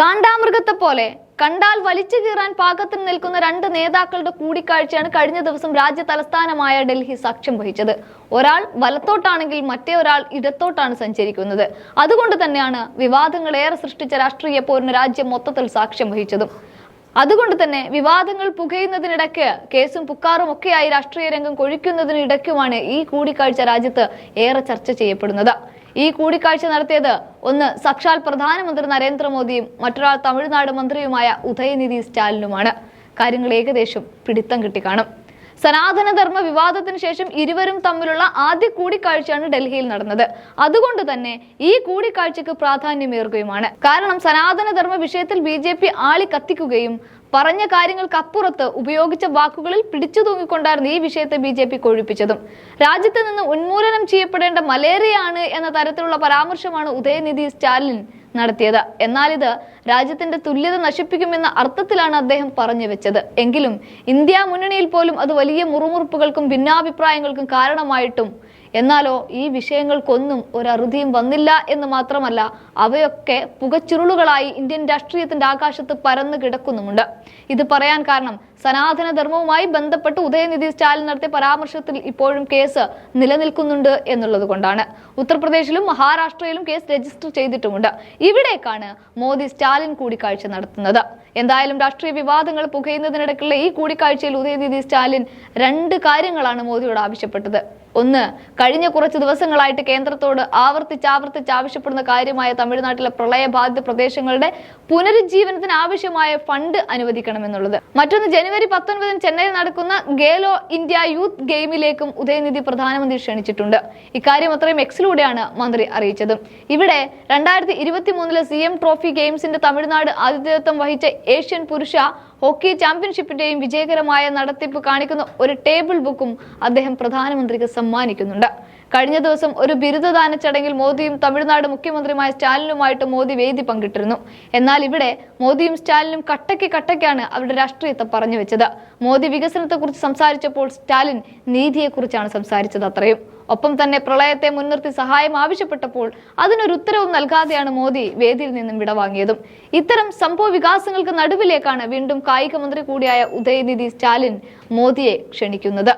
കാണ്ടാമൃഗത്തെ പോലെ കണ്ടാൽ വലിച്ചു കീറാൻ പാകത്തിന് നിൽക്കുന്ന രണ്ട് നേതാക്കളുടെ കൂടിക്കാഴ്ചയാണ് കഴിഞ്ഞ ദിവസം രാജ്യ തലസ്ഥാനമായ ഡൽഹി സാക്ഷ്യം വഹിച്ചത്. ഒരാൾ വലത്തോട്ടാണെങ്കിൽ മറ്റേ ഒരാൾ ഇടത്തോട്ടാണ് സഞ്ചരിക്കുന്നത്. അതുകൊണ്ട് തന്നെയാണ് വിവാദങ്ങൾ ഏറെ സൃഷ്ടിച്ച രാഷ്ട്രീയ പോരിന് രാജ്യം മൊത്തത്തിൽ സാക്ഷ്യം വഹിച്ചതും. അതുകൊണ്ട് തന്നെ വിവാദങ്ങൾ പുകയുന്നതിനിടയ്ക്ക് കേസും പുക്കാറും ഒക്കെയായി രാഷ്ട്രീയ രംഗം കൊഴിക്കുന്നതിനിടയ്ക്കുമാണ് ഈ കൂടിക്കാഴ്ച രാജ്യത്ത് ഏറെ ചർച്ച ചെയ്യപ്പെടുന്നത്. ഈ കൂടിക്കാഴ്ച നടത്തിയത് ഒന്ന് സാക്ഷാൽ പ്രധാനമന്ത്രി നരേന്ദ്രമോദിയും മറ്റൊരാൾ തമിഴ്നാട് മന്ത്രിയുമായ ഉദയനിധി സ്റ്റാലിനുമാണ്. കാര്യങ്ങൾ ഏകദേശം പിടിത്തം കിട്ടിക്കാണും. സനാതനധർമ്മ വിവാദത്തിന് ശേഷം ഇരുവരും തമ്മിലുള്ള ആദ്യ കൂടിക്കാഴ്ചയാണ് ഡൽഹിയിൽ നടന്നത്. അതുകൊണ്ട് തന്നെ ഈ കൂടിക്കാഴ്ചക്ക് പ്രാധാന്യമേറുകയുമാണ്. കാരണം സനാതനധർമ്മ വിഷയത്തിൽ ബി ജെ പി ആളി കത്തിക്കുകയും പറഞ്ഞ കാര്യങ്ങൾക്കപ്പുറത്ത് ഉപയോഗിച്ച വാക്കുകളിൽ പിടിച്ചു തൂങ്ങിക്കൊണ്ടായിരുന്നു ഈ വിഷയത്തെ ബി ജെ പി കൊഴിപ്പിച്ചതും. രാജ്യത്ത് നിന്ന് ഉന്മൂലനം ചെയ്യപ്പെടേണ്ട മലേറിയയാണ് എന്ന തരത്തിലുള്ള പരാമർശമാണ് ഉദയനിധി സ്റ്റാലിൻ നടത്തിയത്. എന്നാൽ ഇത് രാജ്യത്തിന്റെ തുല്യത നശിപ്പിക്കുമെന്ന അർത്ഥത്തിലാണ് അദ്ദേഹം പറഞ്ഞു വെച്ചത്. എങ്കിലും ഇന്ത്യ മുന്നണിയിൽ പോലും അത് വലിയ മുറുമുറുപ്പുകൾക്കും ഭിന്നാഭിപ്രായങ്ങൾക്കും കാരണമായിട്ടും എന്നാലോ ഈ വിഷയങ്ങൾക്കൊന്നും ഒരറുതിയും വന്നില്ല എന്ന് മാത്രമല്ല അവയൊക്കെ പുകച്ചുരുളുകളായി ഇന്ത്യൻ രാഷ്ട്രീയത്തിന്റെ ആകാശത്ത് പരന്നു കിടക്കുന്നുമുണ്ട്. ഇത് പറയാൻ കാരണം സനാതന ധർമ്മവുമായി ബന്ധപ്പെട്ട് ഉദയനിധി സ്റ്റാലിൻ നടത്തിയ പരാമർശത്തിൽ ഇപ്പോഴും കേസ് നിലനിൽക്കുന്നുണ്ട് എന്നുള്ളത് കൊണ്ടാണ്. ഉത്തർപ്രദേശിലും മഹാരാഷ്ട്രയിലും കേസ് രജിസ്റ്റർ ചെയ്തിട്ടുമുണ്ട്. ഇവിടേക്കാണ് മോദി സ്റ്റാലിൻ കൂടിക്കാഴ്ച നടത്തുന്നത്. എന്തായാലും രാഷ്ട്രീയ വിവാദങ്ങൾ പുകയുന്നതിനിടയ്ക്കുള്ള ഈ കൂടിക്കാഴ്ചയിൽ ഉദയനിധി സ്റ്റാലിൻ രണ്ട് കാര്യങ്ങളാണ് മോദിയോട് ആവശ്യപ്പെട്ടത്. ഒന്ന് കഴിഞ്ഞ കുറച്ച് ദിവസങ്ങളായിട്ട് കേന്ദ്രത്തോട് ആവർത്തിച്ചാവർത്തിച്ച് ആവർത്തിച്ച് ആവശ്യപ്പെടുന്ന കാര്യമായ തമിഴ്നാട്ടിലെ പ്രളയബാധിത പ്രദേശങ്ങളുടെ പുനരുജ്ജീവനത്തിന് ആവശ്യമായ ഫണ്ട് അനുവദിക്കണമെന്നുള്ളത്. മറ്റൊന്ന് ജനുവരി പത്തൊൻപതിന് ചെന്നൈയിൽ നടക്കുന്ന ഗേലോ ഇന്ത്യ യൂത്ത് ഗെയിമിലേക്കും ഉദയനിധി പ്രധാനമന്ത്രി ക്ഷണിച്ചിട്ടുണ്ട്. ഇക്കാര്യം അത്രയും എക്സിലൂടെയാണ് മന്ത്രി അറിയിച്ചത്. ഇവിടെ രണ്ടായിരത്തി ഇരുപത്തി മൂന്നിലെ സി എം ട്രോഫി ഗെയിംസിന്റെ തമിഴ്നാട് ആതിഥേയത്വം വഹിച്ച ഏഷ്യൻ പുരുഷ ഹോക്കി ചാമ്പ്യൻഷിപ്പിന്റെയും വിജയകരമായ നടത്തിപ്പ് കാണിക്കുന്ന ഒരു ടേബിൾ ബുക്കും അദ്ദേഹം പ്രധാനമന്ത്രിക്ക് സമ്മാനിക്കുന്നുണ്ട്. കഴിഞ്ഞ ദിവസം ഒരു ബിരുദദാന ചടങ്ങിൽ മോദിയും തമിഴ്നാട് മുഖ്യമന്ത്രിയുമായ സ്റ്റാലിനുമായിട്ട് മോദി വേദി പങ്കിട്ടിരുന്നു. എന്നാൽ ഇവിടെ മോദിയും സ്റ്റാലിനും കട്ടയ്ക്ക് കട്ടയ്ക്കാണ് അവരുടെ രാഷ്ട്രീയത്തെ പറഞ്ഞു വെച്ചത്. മോദി വികസനത്തെക്കുറിച്ച് സംസാരിച്ചപ്പോൾ സ്റ്റാലിൻ നീതിയെക്കുറിച്ചാണ് സംസാരിച്ചത് അത്രയും. ഒപ്പം തന്നെ പ്രളയത്തെ മുൻനിർത്തി സഹായം ആവശ്യപ്പെട്ടപ്പോൾ അതിനൊരു ഉത്തരവും നൽകാതെയാണ് മോദി വേദിയിൽ നിന്നും വിടവാങ്ങിയതും. ഇത്തരം സംഭവ വികാസങ്ങൾക്ക് നടുവിലേക്കാണ് വീണ്ടും കായിക മന്ത്രി കൂടിയായ ഉദയനിധി സ്റ്റാലിൻ മോദിയെ ക്ഷണിക്കുന്നത്.